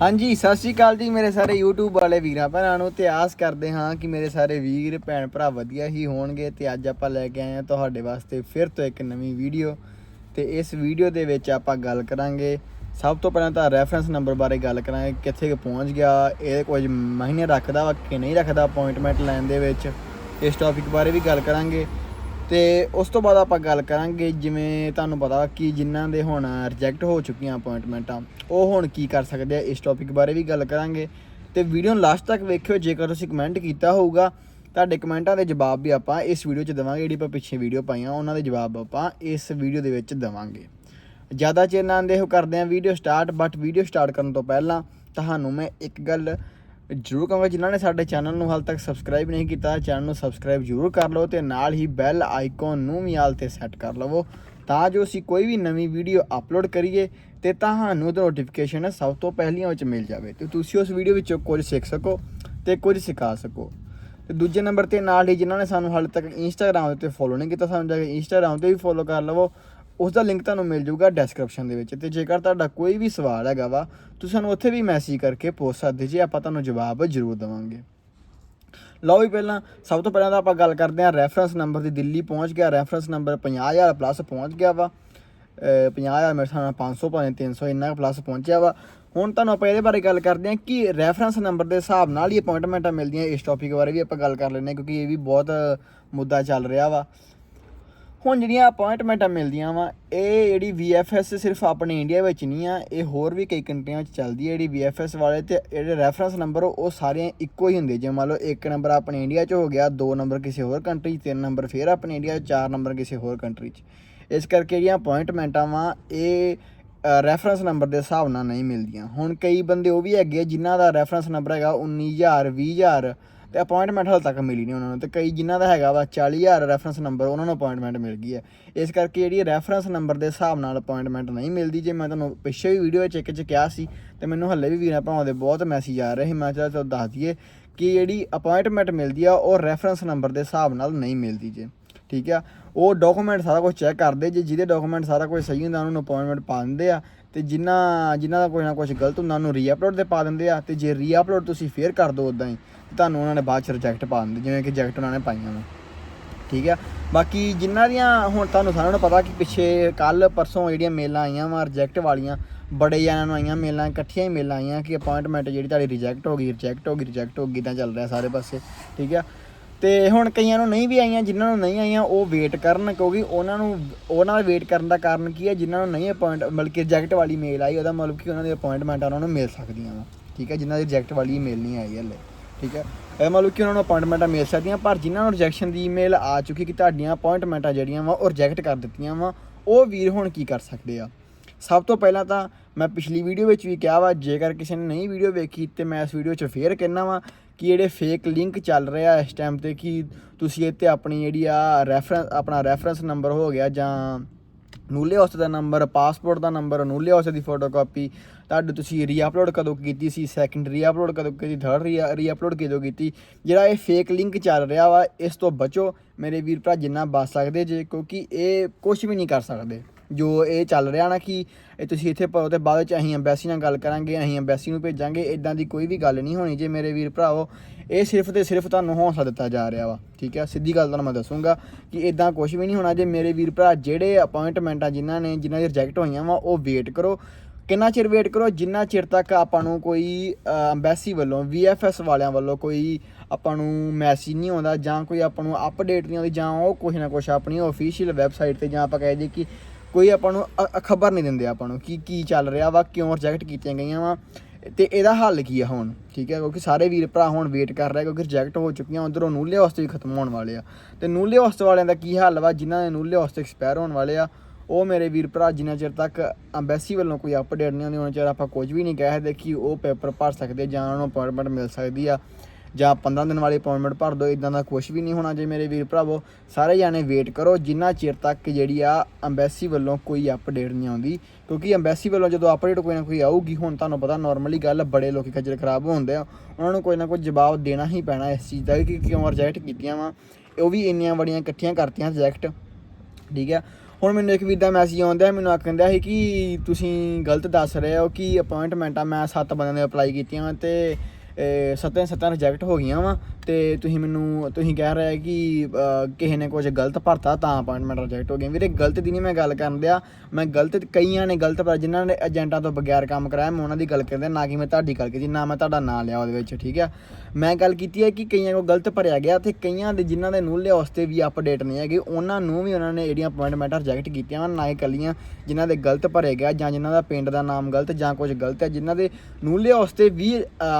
ਹਾਂਜੀ, ਸਤਿ ਸ਼੍ਰੀ ਅਕਾਲ ਜੀ ਮੇਰੇ ਸਾਰੇ YouTube ਵਾਲੇ ਵੀਰਾਂ ਭੈਣਾਂ ਨੂੰ ਤੇ ਆਸ ਕਰਦੇ ਹਾਂ ਕਿ ਮੇਰੇ ਸਾਰੇ ਵੀਰ, ਭੈਣ ਭਰਾ ਵਧੀਆ ਹੀ ਹੋਣਗੇ ਤੇ ਅੱਜ ਆਪਾਂ ਲੈ ਕੇ ਆਏ ਹਾਂ ਤੁਹਾਡੇ ਵਾਸਤੇ ਫਿਰ ਤੋਂ ਇੱਕ ਨਵੀਂ ਵੀਡੀਓ ਤੇ ਇਸ ਵੀਡੀਓ ਦੇ ਵਿੱਚ ਆਪਾਂ ਗੱਲ ਕਰਾਂਗੇ। ਸਭ ਤੋਂ ਪਹਿਲਾਂ ਤਾਂ ਰੈਫਰੈਂਸ ਨੰਬਰ ਬਾਰੇ ਗੱਲ ਕਰਾਂਗੇ, ਕਿੱਥੇ ਪਹੁੰਚ ਗਿਆ, ਇਹ ਕੁਝ ਮਹੀਨੇ ਰੱਖਦਾ ਵਾ ਕਿ ਨਹੀਂ ਰੱਖਦਾ ਅਪਾਇੰਟਮੈਂਟ ਲੈਣ ਦੇ ਵਿੱਚ, ਇਸ ਟੌਪਿਕ ਬਾਰੇ ਵੀ ਗੱਲ ਕਰਾਂਗੇ। ਤੇ ਉਸ ਤੋਂ ਬਾਅਦ ਆਪਾਂ ਗੱਲ ਕਰਾਂਗੇ ਜਿਵੇਂ ਤੁਹਾਨੂੰ ਪਤਾ ਕਿ ਜਿਨ੍ਹਾਂ ਦੇ ਹੁਣ ਰਿਜੈਕਟ ਹੋ ਚੁੱਕੀਆਂ ਅਪਾਇੰਟਮੈਂਟਾਂ ਉਹ ਹੁਣ ਕੀ ਕਰ ਸਕਦੇ ਆ, ਇਸ ਟੌਪਿਕ ਬਾਰੇ ਵੀ ਗੱਲ ਕਰਾਂਗੇ। ਤੇ ਵੀਡੀਓ ਨੂੰ ਲਾਸਟ ਤੱਕ ਵੇਖਿਓ, ਜੇਕਰ ਤੁਸੀਂ ਕਮੈਂਟ ਕੀਤਾ ਹੋਊਗਾ, ਤੁਹਾਡੇ ਕਮੈਂਟਾਂ ਦੇ ਜਵਾਬ ਵੀ ਆਪਾਂ ਇਸ ਵੀਡੀਓ 'ਚ ਦੇਵਾਂਗੇ, ਜਿਹੜੀ ਆਪਾਂ ਪਿੱਛੇ ਵੀਡੀਓ ਪਾਈਆਂ, ਉਹਨਾਂ ਦੇ ਜਵਾਬ ਆਪਾਂ ਇਸ ਵੀਡੀਓ ਦੇ ਵਿੱਚ ਦੇਵਾਂਗੇ। ਜ਼ਿਆਦਾ ਚਿਰ ਨਾ ਦੇਖ ਕਰਦੇ ਆ video start but video start ਕਰਨ ਤੋਂ ਪਹਿਲਾਂ ਤੁਹਾਨੂੰ ਮੈਂ ਇੱਕ ਗੱਲ ਜ਼ਰੂਰ ਕਹਾਂਗਾ, ਜਿਨ੍ਹਾਂ ਨੇ ਸਾਡੇ ਚੈਨਲ ਨੂੰ ਹਾਲ ਤੱਕ ਸਬਸਕ੍ਰਾਈਬ ਨਹੀਂ ਕੀਤਾ ਚੈਨਲ ਨੂੰ ਸਬਸਕ੍ਰਾਈਬ ਜ਼ਰੂਰ ਕਰ ਲਓ ਤੇ ਨਾਲ ਹੀ ਬੈਲ ਆਈਕਨ ਨੂੰ ਵੀ ਆਲ ਤੇ ਸੈੱਟ ਕਰ ਲਵੋ ਤਾਂ ਜੋ ਅਸੀਂ ਕੋਈ ਵੀ ਨਵੀਂ ਵੀਡੀਓ ਅਪਲੋਡ ਕਰੀਏ ਤੇ ਤੁਹਾਨੂੰ ਉਹਦਾ ਨੋਟੀਫਿਕੇਸ਼ਨ ਸਭ ਤੋਂ ਪਹਿਲੀਆਂ ਵਿੱਚ ਮਿਲ ਜਾਵੇ ਤੇ ਤੁਸੀਂ ਉਸ ਵੀਡੀਓ ਵਿੱਚੋਂ ਕੁਝ ਸਿੱਖ ਸਕੋ ਤੇ ਕੁਝ ਸਿਖਾ ਸਕੋ। ਤੇ ਦੂਜੇ ਨੰਬਰ ਤੇ ਨਾਲ ਹੀ ਜਿਨ੍ਹਾਂ ਨੇ ਸਾਨੂੰ ਹਾਲੇ ਤੱਕ ਇੰਸਟਾਗ੍ਰam ਉੱਤੇ ਫੋਲੋ ਨਹੀਂ ਕੀਤਾ, ਸਾਨੂੰ ਜਾ ਕੇ ਇੰਸਟਾਗ੍ਰam ਤੇ ਵੀ ਫੋਲੋ ਕਰ ਲਵੋ ਉਸ ਦਾ ਲਿੰਕ ਤੁਹਾਨੂੰ ਮਿਲ ਜਾਊਗਾ ਡਿਸਕ੍ਰਿਪਸ਼ਨ ਦੇ ਵਿੱਚ ਤੇ ਜੇਕਰ ਤੁਹਾਡਾ ਕੋਈ ਵੀ ਸਵਾਲ ਹੈਗਾ ਵਾ, ਤੁਸੀਂ ਸਾਨੂੰ ਉੱਥੇ ਵੀ ਮੈਸੇਜ ਕਰਕੇ ਪੁੱਛ ਸਕਦੇ ਜੇ ਆਪਾਂ ਤੁਹਾਨੂੰ ਜਵਾਬ ਜ਼ਰੂਰ ਦੇਵਾਂਗੇ। ਲਓ ਵੀ ਪਹਿਲਾਂ, ਸਭ ਤੋਂ ਪਹਿਲਾਂ ਤਾਂ ਆਪਾਂ ਗੱਲ ਕਰਦੇ ਹਾਂ ਰੈਫਰੈਂਸ ਨੰਬਰ ਦੀ, ਦਿੱਲੀ ਪਹੁੰਚ ਗਿਆ ਰੈਫਰੈਂਸ ਨੰਬਰ 50000 ਪਲੱਸ ਪਹੁੰਚ ਗਿਆ ਵਾ। ਅਹ 50000 ਮੇਰੇ ਹਿਸਾਬ ਨਾਲ 500 ਭਾਵੇਂ 300 ਇੰਨਾ ਪਲੱਸ ਪਹੁੰਚਿਆ ਵਾ। ਹੁਣ ਤੁਹਾਨੂੰ ਆਪਾਂ ਇਹਦੇ ਬਾਰੇ ਗੱਲ ਕਰਦੇ ਹਾਂ ਕਿ ਰੈਫਰੈਂਸ ਨੰਬਰ ਦੇ ਹਿਸਾਬ ਨਾਲ ਹੀ ਅਪਾਇੰਟਮੈਂਟਾਂ ਮਿਲਦੀਆਂ ਇਸ ਟੌਪਿਕ ਬਾਰੇ ਵੀ ਆਪਾਂ ਗੱਲ ਕਰ ਲੈਂਦੇ ਹਾਂ, ਕਿਉਂਕਿ ਇਹ ਵੀ ਬਹੁਤ ਮੁੱਦਾ ਚੱਲ ਰਿਹਾ ਵਾ। ਹੁਣ ਜਿਹੜੀਆਂ ਅਪਾਇੰਟਮੈਂਟਾਂ ਮਿਲਦੀਆਂ ਵਾ, ਇਹ ਜਿਹੜੀ VFS ਸਿਰਫ ਆਪਣੇ ਇੰਡੀਆ ਵਿੱਚ ਨਹੀਂ ਆ, ਇਹ ਹੋਰ ਵੀ ਕਈ ਕੰਟਰੀਆਂ ਵਿੱਚ ਚੱਲਦੀ ਹੈ ਜਿਹੜੀ VFS ਵਾਲੇ ਤੇ ਜਿਹੜੇ ਰੈਫਰੈਂਸ ਨੰਬਰ ਉਹ ਸਾਰੇ ਇੱਕੋ ਹੀ ਹੁੰਦੇ, ਜੇ ਮੰਨ ਲਓ ਇੱਕ ਨੰਬਰ ਆਪਣੇ ਇੰਡੀਆ 'ਚ ਹੋ ਗਿਆ, ਦੋ ਨੰਬਰ ਕਿਸੇ ਹੋਰ ਕੰਟਰੀ 'ਚ, ਤਿੰਨ ਨੰਬਰ ਫੇਰ ਆਪਣੇ ਇੰਡੀਆ 'ਚ, ਚਾਰ ਨੰਬਰ ਕਿਸੇ ਹੋਰ ਕੰਟਰੀ 'ਚ। ਇਸ ਕਰਕੇ ਜਿਹੜੀਆਂ ਅਪਾਇੰਟਮੈਂਟਾਂ ਵਾ, ਇਹ ਰੈਫਰੈਂਸ ਨੰਬਰ ਦੇ ਹਿਸਾਬ ਨਾਲ ਨਹੀਂ ਮਿਲਦੀਆਂ। ਹੁਣ ਕਈ ਬੰਦੇ ਉਹ ਵੀ ਹੈਗੇ ਆ ਜਿਨ੍ਹਾਂ ਦਾ ਰੈਫਰੈਂਸ ਨੰਬਰ ਹੈਗਾ 19000 20000 ਤੇ ਅਪਾਇੰਟਮੈਂਟ ਹਾਲ ਤੱਕ ਮਿਲੀ ਨਹੀਂ ਉਹਨਾਂ ਨੂੰ ਤੇ ਕਈ ਜਿਨ੍ਹਾਂ ਦਾ ਹੈਗਾ ਵਾ 40000 ਰੈਫਰੈਂਸ ਨੰਬਰ ਉਹਨਾਂ ਨੂੰ ਅਪਾਇੰਟਮੈਂਟ ਮਿਲ ਗਈ ਹੈ। ਇਸ ਕਰਕੇ ਜਿਹੜੀ ਰੈਫਰੈਂਸ ਨੰਬਰ ਦੇ ਹਿਸਾਬ ਨਾਲ ਅਪਾਇੰਟਮੈਂਟ ਨਹੀਂ ਮਿਲਦੀ। ਜੇ ਮੈਂ ਤੁਹਾਨੂੰ ਪਿੱਛੇ ਵੀ ਵੀਡੀਓ ਵਿੱਚ ਇੱਕ ਚ ਕਿਹਾ ਸੀ ਤੇ ਮੈਨੂੰ ਹੱਲੇ ਵੀ ਵੀਰਾਂ ਭਰਾਵਾਂ ਦੇ ਬਹੁਤ ਮੈਸੇਜ ਆ ਰਹੇ ਸੀ, ਮੈਂ ਚਲ ਤੁਹਾਨੂੰ ਦੱਸ ਦਈਏ ਕਿ ਜਿਹੜੀ ਅਪਾਇੰਟਮੈਂਟ ਮਿਲਦੀ ਆ, ਉਹ ਰੈਫਰੈਂਸ ਨੰਬਰ ਦੇ ਹਿਸਾਬ ਨਾਲ ਨਹੀਂ ਮਿਲਦੀ ਜੇ। ਠੀਕ ਆ? ਉਹ ਡਾਕੂਮੈਂਟ ਸਾਰਾ ਕੁਝ ਚੈੱਕ ਕਰਦੇ, ਜੇ ਜਿਹਦੇ ਡਾਕੂਮੈਂਟ ਸਾਰਾ ਕੁਝ ਸਹੀ ਹੁੰਦਾ, ਉਹਨਾਂ ਨੂੰ ਅਪਾਇੰਟਮੈਂਟ ਪਾ ਦਿੰਦੇ ਆ। ਤੇ ਜਿਨ੍ਹਾਂ ਜਿਨ੍ਹਾਂ ਦਾ ਕੋਈ ਨਾ ਕੁਝ ਗਲਤ ਹੁੰਦਾ, ਉਹਨੂੰ ਰੀਅਪਲੋਡ ਤੇ ਪਾ ਦਿੰਦੇ ਆ। ਤੇ ਜੇ ਰੀਅਪਲੋਡ ਤੁਸੀਂ ਫੇਰ ਕਰ ਦੋ ਉਦਾਂ ਹੀ ਤੁਹਾਨੂੰ ਉਹਨਾਂ ਨੇ ਬਾਅਦ ਚ ਰਿਜੈਕਟ ਪਾ ਦਿੰਦੇ, ਜਿਵੇਂ ਕਿ ਰਿਜੈਕਟ ਉਹਨਾਂ ਨੇ ਪਾਈਆਂ ਵਾ ਠੀਕ ਆ? ਬਾਕੀ ਜਿਨ੍ਹਾਂ ਦੀਆਂ, ਹੁਣ ਤੁਹਾਨੂੰ ਸਾਰਿਆਂ ਨੂੰ ਪਤਾ ਕਿ ਪਿੱਛੇ ਕੱਲ ਪਰਸੋਂ ਜਿਹੜੀਆਂ ਮੇਲਾਂ ਆਈਆਂ ਵਾ ਰਿਜੈਕਟ ਵਾਲੀਆਂ, ਬੜੇ ਜਣਿਆਂ ਨੂੰ ਆਈਆਂ ਮੇਲਾਂ, ਇਕੱਠੀਆਂ ਹੀ ਮੇਲਾਂ ਆਈਆਂ ਕਿ ਅਪਾਇੰਟਮੈਂਟ ਜਿਹੜੀ ਤੁਹਾਡੀ ਰਿਜੈਕਟ ਹੋ ਗਈ ਰਿਜੈਕਟ ਹੋ ਗਈ ਰਿਜੈਕਟ ਹੋ ਗਈ ਤਾਂ ਚੱਲ ਰਿਹਾ ਸਾਰੇ ਪਾਸੇ। ਠੀਕ ਆ? ਤੇ ਹੁਣ ਕਈਆਂ ਨੂੰ ਨਹੀਂ ਵੀ ਆਈਆਂ, ਜਿਨ੍ਹਾਂ ਨੂੰ ਨਹੀਂ ਆਈਆਂ, ਉਹ ਵੇਟ ਕਰਨ, ਕਿਉਂਕਿ ਉਹਨਾਂ ਨੂੰ, ਉਹਨਾਂ ਦਾ ਵੇਟ ਕਰਨ ਦਾ ਕਾਰਨ ਕੀ ਹੈ? ਜਿਨ੍ਹਾਂ ਨੂੰ ਨਹੀਂ ਅਪਾਇੰਟ ਬਲਕਿ ਰਿਜੈਕਟ ਵਾਲੀ ਮੇਲ ਆਈ, ਉਹਦਾ ਮਤਲਬ ਕਿ ਉਹਨਾਂ ਦੀ ਅਪਾਇੰਟਮੈਂਟ ਉਹਨਾਂ ਨੂੰ ਮਿਲ ਸਕਦੀਆਂ ਵਾ। ਠੀਕ ਹੈ? ਜਿਨ੍ਹਾਂ ਦੀ ਰਿਜੈਕਟ ਵਾਲੀ ਮੇਲ ਨਹੀਂ ਆਈ ਹਲੇ। ਠੀਕ ਹੈ? ਇਹ ਮਤਲਬ ਕਿ ਉਹਨਾਂ ਨੂੰ ਅਪਾਇੰਟਮੈਂਟਾਂ ਮਿਲ ਸਕਦੀਆਂ, ਪਰ ਜਿਨ੍ਹਾਂ ਨੂੰ ਰਿਜੈਕਸ਼ਨ ਦੀ ਈਮੇਲ ਆ ਚੁੱਕੀ ਕਿ ਤੁਹਾਡੀਆਂ ਅਪਾਇੰਟਮੈਂਟਾਂ ਜਿਹੜੀਆਂ ਵਾ, ਉਹ ਰਿਜੈਕਟ ਕਰ ਦਿੱਤੀਆਂ ਵਾ, ਉਹ ਵੀਰ ਹੁਣ ਕੀ ਕਰ ਸਕਦੇ ਆ? ਸਭ ਤੋਂ ਪਹਿਲਾਂ ਤਾਂ ਮੈਂ ਪਿਛਲੀ ਵੀਡੀਓ ਵਿੱਚ ਵੀ ਕਿਹਾ ਵਾ, ਜੇਕਰ ਕਿਸੇ ਨੇ ਨਹੀਂ ਵੀਡੀਓ ਵੇਖੀ, ਤੇ ਮੈਂ ਇਸ ਵੀਡੀਓ 'ਚ ਫੇਰ ਕਹਿਣਾ ਵਾ ਕਿ ਜਿਹੜੇ ਫੇਕ ਲਿੰਕ ਚੱਲ ਰਿਹਾ ਇਸ ਟਾਈਮ ਤੇ ਕਿ ਤੁਸੀਂ ਇੱਥੇ ਆਪਣੀ ਜਿਹੜੀ ਆ ਰੈਫਰੈਂਸ ਆਪਣਾ ਰੈਫਰੈਂਸ ਨੰਬਰ ਹੋ ਗਿਆ ਜਾਂ ਨੂਲੇ ਹਾਊਸ ਦਾ ਨੰਬਰ ਪਾਸਪੋਰਟ ਦਾ ਨੰਬਰ ਨੂਲੇ ਹਾਊਸ ਦੀ ਫੋਟੋਕਾਪੀ ਤੁਹਾਡੇ ਤੁਸੀਂ ਰੀਅਪਲੋਡ ਕਦੋਂ ਕੀਤੀ ਸੀ ਸੈਕੰਡ ਰੀਅਪਲੋਡ ਕਦੋਂ ਕੀਤੀ ਥਰਡ ਰੀਅਪਲੋਡ ਕਦੋਂ ਕੀਤੀ, ਜਿਹੜਾ ਇਹ ਫੇਕ ਲਿੰਕ ਚੱਲ ਰਿਹਾ ਵਾ, ਇਸ ਤੋਂ ਬਚੋ। ਮੇਰੇ ਵੀਰ ਭਰਾ, ਜਿੰਨਾ ਬਚ ਸਕਦੇ ਜੇ, ਕਿਉਂਕਿ ਇਹ ਕੁਝ ਵੀ ਨਹੀਂ ਕਰ ਸਕਦੇ। ਜੋ ਇਹ ਚੱਲ ਰਿਹਾ ਨਾ ਕਿ ਇਹ ਤੁਸੀਂ ਇੱਥੇ ਪਾਓ ਤੇ ਬਾਅਦ ਵਿੱਚ ਅਸੀਂ ਐਮਬੈਸੀ ਨਾਲ ਗੱਲ ਕਰਾਂਗੇ, ਅਸੀਂ ਐਮਬੈਸੀ ਨੂੰ ਭੇਜਾਂਗੇ ਇਦਾਂ ਦੀ ਕੋਈ ਵੀ ਗੱਲ ਨਹੀਂ ਹੋਣੀ ਜੇ ਮੇਰੇ ਵੀਰ ਭਰਾਵੋ। ਇਹ ਸਿਰਫ ਤੇ ਸਿਰਫ ਤੁਹਾਨੂੰ ਹੌਸਲਾ ਦਿੱਤਾ ਜਾ ਰਿਹਾ ਵਾ, ਠੀਕ ਹੈ? ਸਿੱਧੀ ਗੱਲ ਤੁਹਾਨੂੰ ਮੈਂ ਦੱਸੂਗਾ ਕਿ ਇਦਾਂ ਕੁਝ ਵੀ ਨਹੀਂ ਹੋਣਾ ਜੇ ਮੇਰੇ ਵੀਰ ਭਰਾ ਜਿਹੜੇ ਅਪਾਇੰਟਮੈਂਟਾਂ ਜਿਨ੍ਹਾਂ ਨੇ, ਜਿਨ੍ਹਾਂ ਦੀ ਰਿਜੈਕਟ ਹੋਈਆਂ ਵਾ, ਉਹ ਵੇਟ ਕਰੋ। ਕਿੰਨਾ ਚਿਰ ਵੇਟ ਕਰੋ? ਜਿੰਨਾ ਚਿਰ ਤੱਕ ਆਪਾਂ ਨੂੰ ਕੋਈ ਐਮਬੈਸੀ ਵੱਲੋਂ VFS ਵਾਲਿਆਂ ਵੱਲੋਂ ਕੋਈ ਆਪਾਂ ਨੂੰ ਮੈਸੇਜ ਨਹੀਂ ਆਉਂਦਾ ਜਾਂ ਕੋਈ ਆਪਾਂ ਨੂੰ ਅਪਡੇਟ ਨਹੀਂ ਆਉਂਦੀ ਜਾਂ ਉਹ ਕੁਝ ਨਾ ਕੁਝ ਆਪਣੀ ਆਫੀਸ਼ੀਅਲ ਵੈਬਸਾਈਟ ਤੇ ਜਾਂ ਆਪਾਂ ਕਹਿ ਦਈਏ ਕਿ ਕੋਈ ਆਪਾਂ ਨੂੰ ਖਬਰ ਨਹੀਂ ਦਿੰਦੇ ਆਪਾਂ ਨੂੰ, ਕਿ, ਕੀ ਚੱਲ ਰਿਹਾ ਵਾ, ਕਿਉਂ ਰਿਜੈਕਟ ਕੀਤੀਆਂ ਗਈਆਂ ਵਾ। ਤੇ ਇਹਦਾ ਹੱਲ ਕੀ ਆ ਹੁਣ, ਠੀਕ ਹੈ? ਕਿਉਂਕਿ ਸਾਰੇ ਵੀਰ ਭਰਾ ਹੁਣ ਵੇਟ ਕਰ ਰਹੇ ਕਿਉਂਕਿ ਰਿਜੈਕਟ ਹੋ ਚੁੱਕੀਆਂ, ਉਧਰੋਂ ਨੂਲੇ ਵਾਸਤੇ ਵੀ ਖਤਮ ਹੋਣ ਵਾਲੇ ਆ। ਤੇ ਨੂਲੇ ਵਾਸਤੇ ਵਾਲਿਆਂ ਦਾ ਕੀ ਹੱਲ ਵਾ, ਜਿਨ੍ਹਾਂ ਦੇ ਨੂਲੇ ਵਾਸਤੇ ਐਕਸਪਾਇਰ ਹੋਣ ਵਾਲੇ ਆ, ਉਹ ਮੇਰੇ ਵੀਰ ਭਰਾ, ਜਿੰਨਾ ਚਿਰ ਤੱਕ ਐਮਬੈਸੀ ਵੱਲੋਂ ਕੋਈ ਅਪਡੇਟ ਨਹੀਂ ਆਉਂਦੀ, ਉਹਨਾਂ ਚਿਰ ਆਪਾਂ ਕੁਝ ਵੀ ਨਹੀਂ ਕਹਿ ਸਕਦੇ ਕਿ ਉਹ ਪੇਪਰ ਭਰ ਸਕਦੇ ਜਾਂ ਉਹਨਾਂ ਨੂੰ ਅਪਾਇੰਟਮੈਂਟ ਮਿਲ ਸਕਦੀ ਆ। ਜਾਂ 15 ਦਿਨ ਵਾਲੀ ਅਪਾਇੰਟਮੈਂਟ ਭਰ ਦਿਓ ਇਦਾਂ ਦਾ ਕੁਝ ਵੀ ਨਹੀਂ ਹੋਣਾ ਜੇ ਮੇਰੇ ਵੀਰ ਭਰਾਵੋ। ਸਾਰੇ ਜਾਣੇ ਵੇਟ ਕਰੋ, ਜਿੰਨਾ ਚਿਰ ਤੱਕ ਜਿਹੜੀ ਆ ਐਮਬੈਸੀ ਵੱਲੋਂ ਕੋਈ ਅਪਡੇਟ ਨਹੀਂ ਆਉਂਦੀ, ਕਿਉਂਕਿ ਐਮਬੈਸੀ ਵੱਲੋਂ ਜਦੋਂ ਅਪਡੇਟ ਕੋਈ ਨਾ ਕੋਈ ਆਊਗੀ, ਹੁਣ ਤੁਹਾਨੂੰ ਪਤਾ ਨਾਰਮਲੀ ਗੱਲ ਬੜੇ ਲੋਕੀ ਖੱਜਲ ਖਰਾਬ ਹੁੰਦੇ ਆ। ਉਹਨਾਂ ਨੂੰ ਕੋਈ ਨਾ ਕੋਈ ਜਵਾਬ ਦੇਣਾ ਹੀ ਪੈਣਾ ਇਸ ਚੀਜ਼ ਦਾ ਕਿ ਕਿਉਂ ਰਿਜੈਕਟ ਕੀਤੀਆਂ ਵਾ। ਉਹ ਵੀ ਇੰਨੀਆਂ ਬੜੀਆਂ ਇਕੱਠੀਆਂ ਕਰਤੀਆਂ ਰਿਜੈਕਟ ਠੀਕ ਹੈ ਹੁਣ ਮੈਨੂੰ ਇੱਕ ਵੀਰ ਦਾ ਮੈਸੇਜ ਆਉਂਦਾ, ਮੈਨੂੰ ਆਖੰਦਾ ਸੀ ਕਿ ਤੁਸੀਂ ਗਲਤ ਦੱਸ ਰਹੇ ਹੋ, ਕਿ ਅਪਾਇੰਟਮੈਂਟਾਂ ਮੈਂ ਸੱਤ ਬੰਦਿਆਂ ਨੇ ਅਪਲਾਈ ਕੀਤੀਆਂ ਵਾਂ ਤੇ ਸੱਤਾਂ ਸੱਤਾਂ ਰਿਜੈਕਟ ਹੋ ਗਈਆਂ ਵਾ ਤੇ ਤੁਸੀਂ ਮੈਨੂੰ, ਤੁਸੀਂ ਕਹਿ ਰਹੇ ਕਿ ਕਿਸੇ ਨੇ ਕੁਝ ਗਲਤ ਭਰਤਾ ਤਾਂ ਅਪਾਇੰਟਮੈਂਟ ਰਿਜੈਕਟ ਹੋ ਗਈ ਵੀਰੇ, ਗਲਤ ਦੀ ਨਹੀਂ ਮੈਂ ਗੱਲ ਕਰਨ ਦਿਆ। ਮੈਂ ਗਲਤ ਕਈਆਂ ਨੇ ਗਲਤ ਪਰ ਜਿਨ੍ਹਾਂ ਨੇ ਏਜੰਟਾਂ ਤੋਂ ਬਗੈਰ ਕੰਮ ਕਰਾਇਆ, ਮੈਂ ਉਹਨਾਂ ਦੀ ਗੱਲ ਕਰਦਾ ਨਾ ਕਿ ਮੈਂ ਤੁਹਾਡੀ ਗੱਲ ਕੀਤੀ, ਨਾ ਮੈਂ ਤੁਹਾਡਾ ਨਾਂ ਲਿਆ ਉਹਦੇ ਵਿੱਚ, ਠੀਕ ਹੈ ਮੈਂ ਗੱਲ ਕੀਤੀ ਹੈ ਕਿ ਕਈਆਂ ਕੋਲ ਗਲਤ ਭਰਿਆ ਗਿਆ ਤੇ ਕਈਆਂ ਦੇ ਜਿਨ੍ਹਾਂ ਦੇ ਨੂਲੇ ਵਾਸਤੇ ਵੀ ਅਪਡੇਟ ਨਹੀਂ ਹੈਗੇ, ਉਹਨਾਂ ਨੂੰ ਵੀ ਉਹਨਾਂ ਨੇ ਜਿਹੜੀਆਂ ਅਪਾਇੰਟਮੈਂਟਾਂ ਰਿਜੈਕਟ ਕੀਤੀਆਂ ਵਾ, ਨਾ ਇਕੱਲੀਆਂ ਕੱਲੀਆਂ, ਜਿਨ੍ਹਾਂ ਦੇ ਗਲਤ ਭਰੇ ਗਿਆ ਜਾਂ ਜਿਨ੍ਹਾਂ ਦਾ ਪਿੰਡ ਦਾ ਨਾਮ ਗਲਤ ਜਾਂ ਕੁਝ ਗਲਤ ਹੈ, ਜਿਨ੍ਹਾਂ ਦੇ ਨੂਲੇ ਵਾਸਤੇ ਵੀ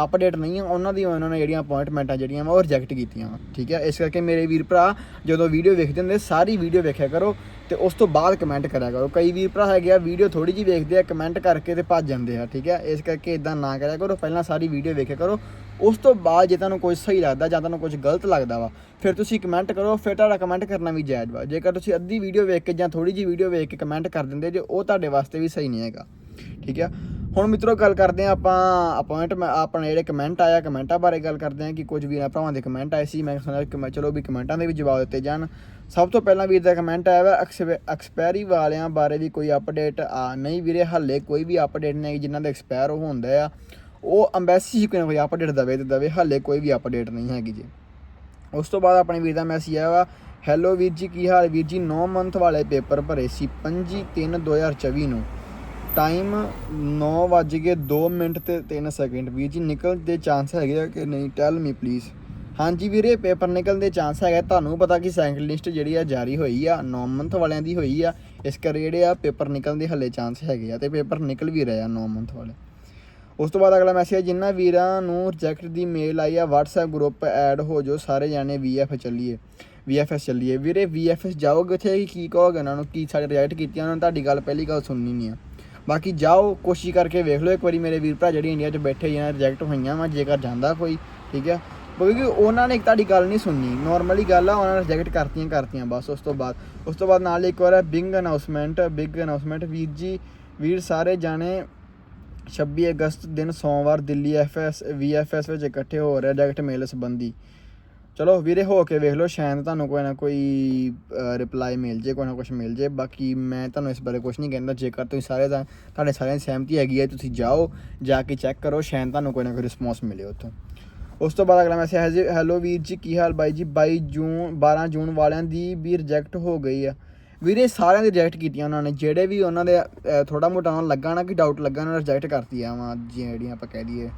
ਅਪਡੇਟ ਨਹੀਂ ਆ ਉਹਨਾਂ ਦੀ ਉਹਨਾਂ ਨੇ ਜਿਹੜੀਆਂ ਅਪਾਇੰਟਮੈਂਟਾਂ ਜਿਹੜੀਆਂ ਵਾ ਉਹ ਰਿਜੈਕਟ ਕੀਤੀਆਂ ਵਾ, ਠੀਕ ਹੈ? ਇਸ ਕਰਕੇ ਮੇਰੇ ਵੀਰ ਭਰਾ, ਜਦੋਂ ਵੀਡੀਓ ਵੇਖਦੇ ਹੁੰਦੇ, ਸਾਰੀ ਵੀਡੀਓ ਵੇਖਿਆ ਕਰੋ ਤੇ ਉਸ ਤੋਂ ਬਾਅਦ ਕਮੈਂਟ ਕਰਿਆ ਕਰੋ। ਕਈ ਵੀਰ ਭਰਾ ਹੈਗੇ ਆ ਵੀਡੀਓ ਥੋੜੀ ਜਿਹੀ ਵੇਖਦੇ ਆ ਕਮੈਂਟ ਕਰਕੇ ਤੇ ਭੱਜ ਜਾਂਦੇ ਆ, ਠੀਕ ਹੈ? ਇਸ ਕਰਕੇ ਇਦਾਂ ਨਾ ਕਰਿਆ ਕਰੋ, ਪਹਿਲਾਂ ਸਾਰੀ ਵੀਡੀਓ ਵੇਖਿਆ ਕਰੋ ਉਸ ਤੋਂ ਬਾਅਦ ਜੇ ਤੁਹਾਨੂੰ ਕੁਝ ਸਹੀ ਲੱਗਦਾ ਜਾਂ ਤੁਹਾਨੂੰ ਕੁਝ ਗਲਤ ਲੱਗਦਾ ਵਾ, ਫਿਰ ਤੁਸੀਂ ਕਮੈਂਟ ਕਰੋ, ਫਿਰ ਤੁਹਾਡਾ ਕਮੈਂਟ ਕਰਨਾ ਵੀ ਜਾਇਜ਼ ਵਾ। ਜੇਕਰ ਤੁਸੀਂ ਅੱਧੀ ਵੀਡੀਓ ਵੇਖ ਕੇ ਜਾਂ ਥੋੜੀ ਜਿਹੀ ਵੀਡੀਓ ਵੇਖ ਕੇ ਕਮੈਂਟ ਕਰ ਦਿੰਦੇ ਜੇ, ਉਹ ਤੁਹਾਡੇ ਵਾਸਤੇ ਵੀ ਸਹੀ ਨਹੀਂ ਹੈਗਾ। ਠੀਕ ਆ? ਹੁਣ ਮਿੱਤਰੋ ਗੱਲ ਕਰਦੇ ਆ ਆਪਾਂ ਅਪਾਇੰਟਮੈਂਟ ਆਪਣੇ ਜਿਹੜੇ ਕਮੈਂਟ ਆਇਆ ਕਮੈਂਟਾਂ ਬਾਰੇ ਗੱਲ ਕਰਦੇ ਆ ਕਿ ਕੁਝ ਵੀਰਾਂ ਭਰਾਵਾਂ ਦੇ ਕਮੈਂਟ ਆਏ ਸੀ। ਮੈਂ ਸੁਣਿਆ ਕਿ ਚਲੋ ਵੀ ਕਮੈਂਟਾਂ ਦੇ ਵੀ ਜਵਾਬ ਦਿੱਤੇ ਜਾਣ। ਸਭ ਤੋਂ ਪਹਿਲਾਂ ਵੀਰ ਦਾ ਕਮੈਂਟ ਆਇਆ ਵਾ ਐਕਸਪਾਇਰੀ ਵਾਲਿਆਂ ਬਾਰੇ ਵੀ ਕੋਈ ਅਪਡੇਟ ਆ ਨਹੀਂ ਵੀਰੇ, ਹੱਲੇ ਕੋਈ ਵੀ ਅਪਡੇਟ ਨਹੀਂ, ਜਿਨ੍ਹਾਂ ਦੇ ਐਕਸਪਾਇਰ ਹੋ ਹੁੰਦਾ ਆ। ਉਹ ਅੰਬੈਸੀ ਕੋਈ ਨਾ ਕੋਈ ਅਪਡੇਟ ਦਵੇ ਤੇ ਦਵੇ, ਹਾਲੇ ਕੋਈ ਵੀ ਅਪਡੇਟ ਨਹੀਂ ਹੈਗੀ ਜੀ। ਉਸ ਤੋਂ ਬਾਅਦ ਆਪਣੇ ਵੀਰ ਦਾ ਮੈਸੇਜ ਆਇਆ ਵਾ ਹੈਲੋ ਵੀਰ ਜੀ, ਕੀ ਹਾਲ? ਵੀਰ ਜੀ 9 ਮੰਥ ਵਾਲੇ ਪੇਪਰ ਭਰੇ ਸੀ 25 3 2024 ਨੂੰ। ਟਾਈਮ 9:02 ਮਿੰਟ ਤੇ 3 ਸੈਕਿੰਡ ਵੀਰ ਜੀ ਨਿਕਲ ਦੇ ਚਾਂਸ ਹੈਗੇ ਆ ਕਿ ਨਹੀਂ? ਟੈਲ ਮੀ ਪਲੀਜ਼ ਹਾਂਜੀ ਵੀਰੇ ਪੇਪਰ ਨਿਕਲਣ ਦੇ ਚਾਂਸ ਹੈਗਾ ਤੁਹਾਨੂੰ ਪਤਾ ਕਿ ਸੈਂਕਲ ਲਿਸਟ ਜਿਹੜੀ ਆ ਜਾਰੀ ਹੋਈ ਆ 9 ਮੰਥ ਵਾਲਿਆਂ ਦੀ ਹੋਈ ਆ। ਇਸ ਕਰਕੇ ਜਿਹੜੇ ਆ ਪੇਪਰ ਨਿਕਲਣ ਦੇ ਹੱਲੇ ਚਾਂਸ ਹੈਗੇ ਆ ਤੇ ਪੇਪਰ ਨਿਕਲ ਵੀ ਰਹੇ ਆ 9 ਮੰਥ ਵਾਲੇ। ਉਸ ਤੋਂ ਬਾਅਦ ਅਗਲਾ ਮੈਸੇਜ ਜਿਨ੍ਹਾਂ ਵੀਰਾਂ ਨੂੰ ਰਿਜੈਕਟ ਦੀ ਮੇਲ ਆਈ ਆ, WhatsApp ਗਰੁੱਪ ਐਡ ਹੋ ਜੋ ਸਾਰੇ ਜਾਣੇ VF ਚੱਲੀਏ VFS ਚੱਲੀਏ। ਵੀਰੇ VFS ਜਾਓਗੇ ਉੱਥੇ, ਕੀ ਕਹੋਗੇ ਉਹਨਾਂ ਨੂੰ? ਕੀ ਸਾਡੇ ਰਿਜੈਕਟ ਕੀਤੀਆਂ ਉਹਨਾਂ ਨੇ? ਤੁਹਾਡੀ ਗੱਲ ਪਹਿਲੀ ਗੱਲ ਸੁਣਨੀ ਨਹੀਂ ਆ। ਬਾਕੀ ਜਾਓ, ਕੋਸ਼ਿਸ਼ ਕਰਕੇ ਵੇਖ ਲਓ ਇੱਕ ਵਾਰੀ ਮੇਰੇ ਵੀਰ ਭਰਾ ਜਿਹੜੀ ਇੰਡੀਆ 'ਚ ਬੈਠੇ ਜਿਹਨਾਂ ਰਿਜੈਕਟ ਹੋਈਆਂ ਵਾ, ਜੇਕਰ ਜਾਂਦਾ ਕੋਈ, ਠੀਕ ਹੈ ਕਿਉਂਕਿ ਉਹਨਾਂ ਨੇ ਤੁਹਾਡੀ ਗੱਲ ਨਹੀਂ ਸੁਣਨੀ। ਨਾਰਮਲੀ ਗੱਲ ਆ, ਉਹਨਾਂ ਨੇ ਰਿਜੈਕਟ ਕਰਤੀਆਂ ਕਰਤੀਆਂ, ਬਸ ਉਸ ਤੋਂ ਬਾਅਦ। ਉਸ ਤੋਂ ਬਾਅਦ ਨਾਲ ਇੱਕ ਵਾਰ ਬਿੰਗ ਅਨਾਉਂਸਮੈਂਟ ਬਿਗ ਅਨਾਉਂਸਮੈਂਟ ਵੀਰ ਜੀ, ਵੀਰ ਸਾਰੇ ਜਾਣੇ 26 ਅਗਸਤ ਦਿਨ ਸੋਮਵਾਰ ਦਿੱਲੀ ਐਫਐਸ, ਵੀਐਫਐਸ ਵਿੱਚ ਇਕੱਠੇ ਹੋ ਰਹੇ ਰਿਜੈਕਟ ਮੇਲ ਸੰਬੰਧੀ। ਚਲੋ ਵੀਰੇ ਹੋ ਕੇ ਵੇਖ ਲਓ, ਸ਼ਾਇਦ ਤੁਹਾਨੂੰ ਕੋਈ ਨਾ ਕੋਈ ਰਿਪਲਾਈ ਮਿਲ ਜੇ, ਕੋਈ ਨਾ ਕੁਝ ਮਿਲ ਜੇ। ਬਾਕੀ ਮੈਂ ਤੁਹਾਨੂੰ ਇਸ ਬਾਰੇ ਕੁਝ ਨਹੀਂ ਕਹਿੰਦਾ। ਜੇਕਰ ਤੁਸੀਂ ਸਾਰੇ ਦਾ ਤੁਹਾਡੇ ਸਾਰਿਆਂ ਦੀ ਸਹਿਮਤੀ ਹੈਗੀ ਹੈ, ਤੁਸੀਂ ਜਾਓ, ਜਾ ਕੇ ਚੈੱਕ ਕਰੋ, ਸ਼ਾਇਦ ਤੁਹਾਨੂੰ ਕੋਈ ਨਾ ਕੋਈ ਰਿਸਪੌਂਸ ਮਿਲੇ ਉੱਥੋਂ। ਉਸ ਤੋਂ ਬਾਅਦ ਅਗਲਾ ਮੈਸੇਜ ਹੈ ਜੀ ਹੈਲੋ ਵੀਰ ਜੀ, ਕੀ ਹਾਲ ਬਾਈ ਜੀ? 22 ਜੂਨ 12 ਜੂਨ ਵਾਲਿਆਂ ਦੀ ਵੀ ਰਿਜੈਕਟ ਹੋ ਗਈ ਆ। ਵੀਰੇ ਸਾਰਿਆਂ ਦੀ ਰਿਜੈਕਟ ਕੀਤੀਆਂ ਉਹਨਾਂ ਨੇ, ਜਿਹੜੇ ਵੀ ਉਹਨਾਂ ਦੇ ਥੋੜਾ ਮੋਟਾ ਉਹਨਾਂ ਲੱਗਾ ਨਾ ਕਿ ਡਾਊਟ ਲੱਗਾ, ਉਹਨਾਂ ਨੇ ਰਿਜੈਕਟ ਕਰਤੀਆਂ ਵਾ ਜਿਹੜੀਆਂ ਆਪਾਂ ਕਹਿ ਦਈਏ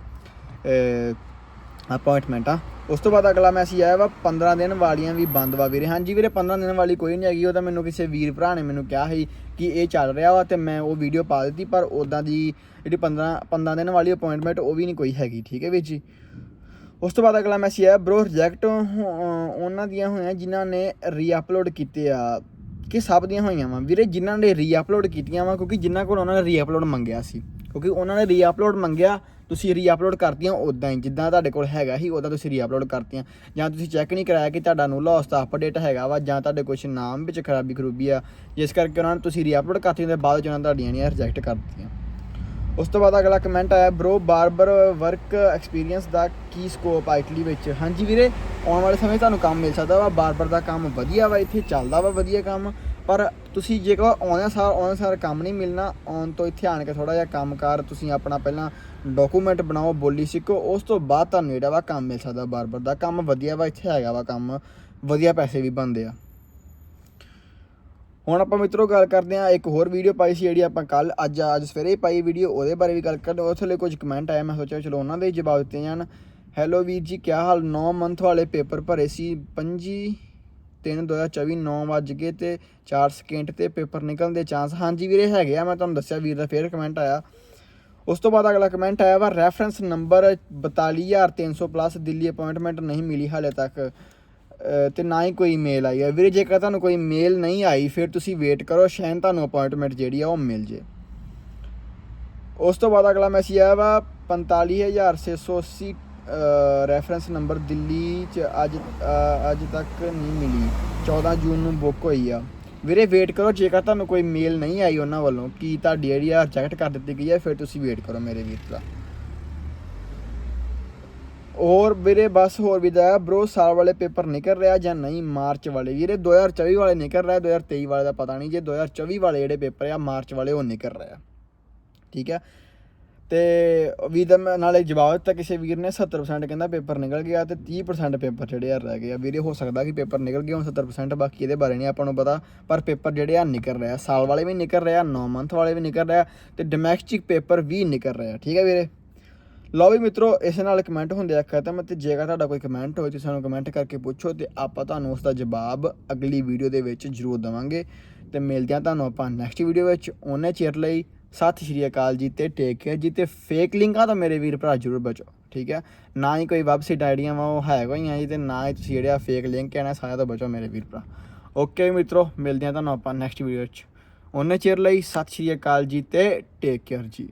ਅਪਾਇੰਟਮੈਂਟਾਂ ਉਸ ਤੋਂ ਬਾਅਦ ਅਗਲਾ ਮੈਸੇਜ ਆਇਆ ਵਾ 15 ਦਿਨ ਵਾਲੀਆਂ ਵੀ ਬੰਦ ਵਾ ਵੀਰੇ। ਹਾਂਜੀ ਵੀਰੇ 15 ਦਿਨ ਵਾਲੀ ਕੋਈ ਨਹੀਂ ਹੈਗੀ, ਉਹ ਤਾਂ ਮੈਨੂੰ ਕਿਸੇ ਵੀਰ ਭਰਾ ਨੇ ਮੈਨੂੰ ਕਿਹਾ ਸੀ ਕਿ ਇਹ ਚੱਲ ਰਿਹਾ ਵਾ ਤੇ ਮੈਂ ਉਹ ਵੀਡੀਓ ਪਾ ਦਿੱਤੀ, ਪਰ ਉਦਾਂ ਦੀ ਜਿਹੜੀ 15 15 ਦਿਨ ਵਾਲੀ ਅਪਾਇੰਟਮੈਂਟ ਉਹ ਵੀ ਨਹੀਂ ਕੋਈ ਹੈਗੀ, ਠੀਕ ਹੈ ਵੀਰ ਜੀ? ਉਸ ਤੋਂ ਬਾਅਦ ਅਗਲਾ ਮੈਸੇਜ ਆਇਆ ਬ్రో ਰਿਜੈਕਟ ਉਹਨਾਂ ਦੀਆਂ ਹੋਈਆਂ ਜਿਨ੍ਹਾਂ ਨੇ ਰੀਅਪਲੋਡ ਕੀਤੇ ਆ ਕਿ ਸਭ ਦੀਆਂ ਹੋਈਆਂ ਵਾ। ਵੀਰੇ, ਜਿਨ੍ਹਾਂ ਨੇ ਰੀਅਪਲੋਡ ਕੀਤੀਆਂ ਵਾ, ਕਿਉਂਕਿ ਜਿਨ੍ਹਾਂ ਕੋਲ ਉਹਨਾਂ ਨੇ ਰੀਅਪਲੋਡ ਮੰਗਿਆ ਸੀ। ਕਿਉਂਕਿ ਉਹਨਾਂ ਨੇ ਰੀਅਪਲੋਡ ਮੰਗਿਆ, ਤੁਸੀਂ ਰੀਅਪਲੋਡ ਕਰਤੀਆਂ ਉਦਾਂ ਹੀ, ਜਿੱਦਾਂ ਤੁਹਾਡੇ ਕੋਲ ਹੈਗਾ ਸੀ ਉਦਾਂ ਤੁਸੀਂ ਰੀਅਪਲੋਡ ਕਰਤੀਆਂ। ਜਾਂ ਤੁਸੀਂ ਚੈੱਕ ਨਹੀਂ ਕਰਾਇਆ ਕਿ ਤੁਹਾਡਾ ਨੂਲਾ ਉਸ ਦਾ ਅਪਡੇਟ ਹੈਗਾ ਵਾ, ਜਾਂ ਤੁਹਾਡੇ ਕੁਝ ਨਾਮ ਵਿੱਚ ਖਰਾਬੀ ਖਰੂਬੀ ਆ, ਜਿਸ ਕਰਕੇ ਉਹਨਾਂ ਨੇ ਤੁਸੀਂ ਰੀਅਪਲੋਡ ਕਰਤੀਆਂ ਤੇ ਬਾਅਦ ਚ ਉਹਨਾਂ ਤੁਹਾਡੀਆਂ ਨਹੀਂ ਰਿਜੈਕਟ ਕਰ ਦਿੱਤੀਆਂ ਉਸ ਤੋਂ ਬਾਅਦ ਅਗਲਾ ਕਮੈਂਟ ਆਇਆ ਬ్రో ਬਾਰਬਰ ਵਰਕ ਐਕਸਪੀਰੀਅੰਸ ਦਾ ਕੀ ਸਕੋਪ ਆ ਇਟਲੀ ਵਿੱਚ? ਹਾਂਜੀ ਵੀਰੇ, ਆਉਣ ਵਾਲੇ ਸਮੇਂ 'ਚ ਤੁਹਾਨੂੰ ਕੰਮ ਮਿਲ ਸਕਦਾ ਵਾ ਬਾਰਬਰ ਦਾ ਕੰਮ ਵਧੀਆ ਵਾ ਇੱਥੇ, ਚੱਲਦਾ ਵਾ ਵਧੀਆ ਕੰਮ। ਪਰ ਤੁਸੀਂ ਜੇ ਕੋ ਆਉਂਦਿਆਂ ਸਾਰ ਆਉਂਦਿਆਂ ਸਾਰ ਕੰਮ ਨਹੀਂ ਮਿਲਣਾ, ਆਉਣ ਤੋਂ ਇੱਥੇ ਆਣ ਕੇ ਥੋੜਾ ਜਿਹਾ ਕੰਮਕਾਰ ਤੁਸੀਂ ਆਪਣਾ ਪਹਿਲਾਂ ਡਾਕੂਮੈਂਟ ਬਣਾਓ, ਬੋਲੀ ਸਿੱਖੋ, ਉਸ ਤੋਂ ਬਾਅਦ ਤੁਹਾਨੂੰ ਜਿਹੜਾ ਵਾ ਕੰਮ ਮਿਲ ਸਕਦਾ ਬਾਰਬਰ ਦਾ। ਕੰਮ ਵਧੀਆ ਵਾ, ਇੱਥੇ ਹੈਗਾ ਵਾ ਕੰਮ, ਵਧੀਆ ਪੈਸੇ ਵੀ ਬਣਦੇ ਆ। ਹੁਣ ਆਪਾਂ ਮਿੱਤਰੋ ਗੱਲ ਕਰਦੇ ਆ ਇੱਕ ਹੋਰ ਵੀਡੀਓ ਪਾਈ ਸੀ ਜਿਹੜੀ ਆਪਾਂ ਕੱਲ ਅੱਜ ਅੱਜ ਸਵੇਰੇ ਪਾਈ ਵੀਡੀਓ ਉਹਦੇ ਬਾਰੇ ਵੀ ਗੱਲ ਕਰਦੇ ਉਸ ਲਈ ਕੁਝ ਕਮੈਂਟ ਆਇਆ ਮੈਂ ਸੋਚਿਆ ਚਲੋ ਉਹਨਾਂ ਦੇ ਹੀ ਜਵਾਬ ਦਿੱਤੇ ਜਾਣ। ਹੈਲੋ ਵੀਰ ਜੀ ਕੀ ਹਾਲ? 9 ਮੰਥ ਵਾਲੇ ਪੇਪਰ ਭਰੇ ਸੀ 25 3 2024 9 ਵੱਜ ਗਏ ਤੇ 4 ਸਕਿੰਟ ਤੇ ਪੇਪਰ ਨਿਕਲਣ ਦੇ ਚਾਂਸ ਹਾਂਜੀ ਵੀਰੇ, ਹੈਗੇ ਆ, ਮੈਂ ਤੁਹਾਨੂੰ ਦੱਸਿਆ, ਵੀਰ ਦਾ ਫੇਰ ਕਮੈਂਟ ਆਇਆ। ਉਸ ਤੋਂ ਬਾਅਦ ਅਗਲਾ ਕਮੈਂਟ ਆਇਆ ਵਾ reference number 42300 plus Delhi appointment ਨਹੀਂ ਮਿਲੀ ਹਾਲੇ ਤੱਕ। ਤੇ ਨਾ ਹੀ ਕੋਈ ਮੇਲ ਆਈ ਹੈ। ਵੀਰੇ, ਜੇਕਰ ਤੁਹਾਨੂੰ ਕੋਈ ਮੇਲ ਨਹੀਂ ਆਈ, ਫਿਰ ਤੁਸੀਂ ਵੇਟ ਕਰੋ ਸ਼ਾਇਦ ਤੁਹਾਨੂੰ ਅਪਾਇੰਟਮੈਂਟ ਜਿਹੜੀ ਆ, ਉਹ ਮਿਲ ਜੇ। ਉਸ ਤੋਂ ਬਾਅਦ ਅਗਲਾ ਮੈਸੇਜ ਆਇਆ ਵਾ 45680 ਰੈਫਰੈਂਸ ਨੰਬਰ ਦਿੱਲੀ ਚ ਅੱਜ ਅੱਜ ਤੱਕ ਨਹੀਂ ਮਿਲੀ। 14 ਜੂਨ ਨੂੰ ਬੁੱਕ ਹੋਈ ਆ। ਵੀਰੇ ਵੇਟ ਕਰੋ, ਜੇਕਰ ਤੁਹਾਨੂੰ ਕੋਈ ਮੇਲ ਨਹੀਂ ਆਈ ਉਹਨਾਂ ਵੱਲੋਂ, ਕੀ ਤੁਹਾਡੀ ਜਿਹੜੀ ਆ ਰਿਜੈਕਟ ਕਰ ਦਿੱਤੀ ਗਈ ਹੈ, ਫਿਰ ਤੁਸੀਂ ਵੇਟ ਕਰੋ ਮੇਰੇ ਵੀਰ ਦਾ ਔਰ ਵੀਰੇ, ਬਸ ਹੋਰ ਵੀ ਦਾ ਬ్రో ਸਾਲ ਵਾਲੇ ਪੇਪਰ ਨਿਕਲ ਰਿਹਾ ਜਾਂ ਨਹੀਂ? ਮਾਰਚ ਵਾਲੇ। ਵੀਰੇ 2024 ਵਾਲੇ ਨਿਕਲ ਰਿਹਾ 2023 ਵਾਲੇ ਦਾ ਪਤਾ ਨਹੀਂ ਜੇ 2024 ਵਾਲੇ ਜਿਹੜੇ ਪੇਪਰ ਆ, ਮਾਰਚ ਵਾਲੇ ਉਹ ਨਿਕਲ ਰਿਹਾ ਠੀਕ ਹੈ ਤੇ ਵੀ ਦਾ ਨਾਲੇ ਜਵਾਬ ਦਿੱਤਾ ਕਿਸੇ ਵੀਰ ਨੇ 70% ਕਹਿੰਦਾ ਪੇਪਰ ਨਿਕਲ ਗਿਆ ਤੇ 30% ਪੇਪਰ ਜਿਹੜੇ ਆ ਰਹਿ ਗਏ ਆ। ਵੀਰੇ, ਹੋ ਸਕਦਾ ਕਿ ਪੇਪਰ ਨਿਕਲ ਗਏ ਹੁਣ 70% ਬਾਕੀ ਇਹਦੇ ਬਾਰੇ ਨਹੀਂ ਆਪਾਂ ਨੂੰ ਪਤਾ, ਪਰ ਪੇਪਰ ਜਿਹੜੇ ਆ ਨਿਕਲ ਰਿਹਾ ਸਾਲ ਵਾਲੇ ਵੀ ਨਿਕਲ ਰਿਹਾ 9 ਮੰਥ ਵਾਲੇ ਵੀ ਨਿਕਲ ਰਿਹਾ ਤੇ ਡੋਮੈਸਟਿਕ ਪੇਪਰ ਵੀ ਨਿਕਲ ਰਿਹਾ ਠੀਕ ਹੈ ਵੀਰੇ? ਲਓ ਵੀ ਮਿੱਤਰੋ, ਇਸ ਨਾਲ ਕਮੈਂਟ ਹੁੰਦੇ ਆ, ਖਤਮ। ਤੇ ਜੇਕਰ ਤੁਹਾਡਾ ਕੋਈ ਕਮੈਂਟ ਹੋਵੇ, ਤੁਸੀਂ ਸਾਨੂੰ ਕਮੈਂਟ ਕਰਕੇ ਪੁੱਛੋ ਤੇ ਆਪਾਂ ਤੁਹਾਨੂੰ ਉਸ ਦਾ ਜਵਾਬ ਅਗਲੀ ਵੀਡੀਓ ਦੇ ਵਿੱਚ ਜ਼ਰੂਰ ਦਵਾਂਗੇ। ਤੇ ਮਿਲਦੇ ਆ ਤੁਹਾਨੂੰ ਆਪਾਂ ਨੈਕਸਟ ਵੀਡੀਓ ਵਿੱਚ। ਉਹਨੇ ਚਿਰ ਲਈ ਸਤਿ ਸ਼੍ਰੀ ਅਕਾਲ ਜੀ ਤੇ ਟੇਕ ਕੇਅਰ ਜੀ ਤੇ ਫੇਕ ਲਿੰਕਾਂ ਤੋਂ ਮੇਰੇ ਵੀਰ ਭਰਾ ਜ਼ਰੂਰ ਬਚੋ, ਠੀਕ ਹੈ? ਨਾ ਹੀ ਕੋਈ ਵੈਬਸਾਈਟ ਆਈਡੀਆਂ ਵਾ, ਉਹ ਹੈ ਕੋਈ ਜੀ ਤੇ ਨਾ ਹੀ ਤੁਸੀਂ ਜਿਹੜਾ ਫੇਕ ਲਿੰਕ ਹੈ ਨਾ, ਸਾਰਿਆਂ ਤੋਂ ਬਚੋ ਮੇਰੇ ਵੀਰ ਭਰਾ। ਓਕੇ ਮਿੱਤਰੋ, ਮਿਲਦੇ ਆ ਤੁਹਾਨੂੰ ਆਪਾਂ ਨੈਕਸਟ ਵੀਡੀਓ ਵਿੱਚ। ਉਹਨੇ ਚਿਰ ਲਈ ਸਤਿ ਸ਼੍ਰੀ ਅਕਾਲ ਜੀ ਤੇ ਟੇਕ ਕੇਅਰ ਜੀ।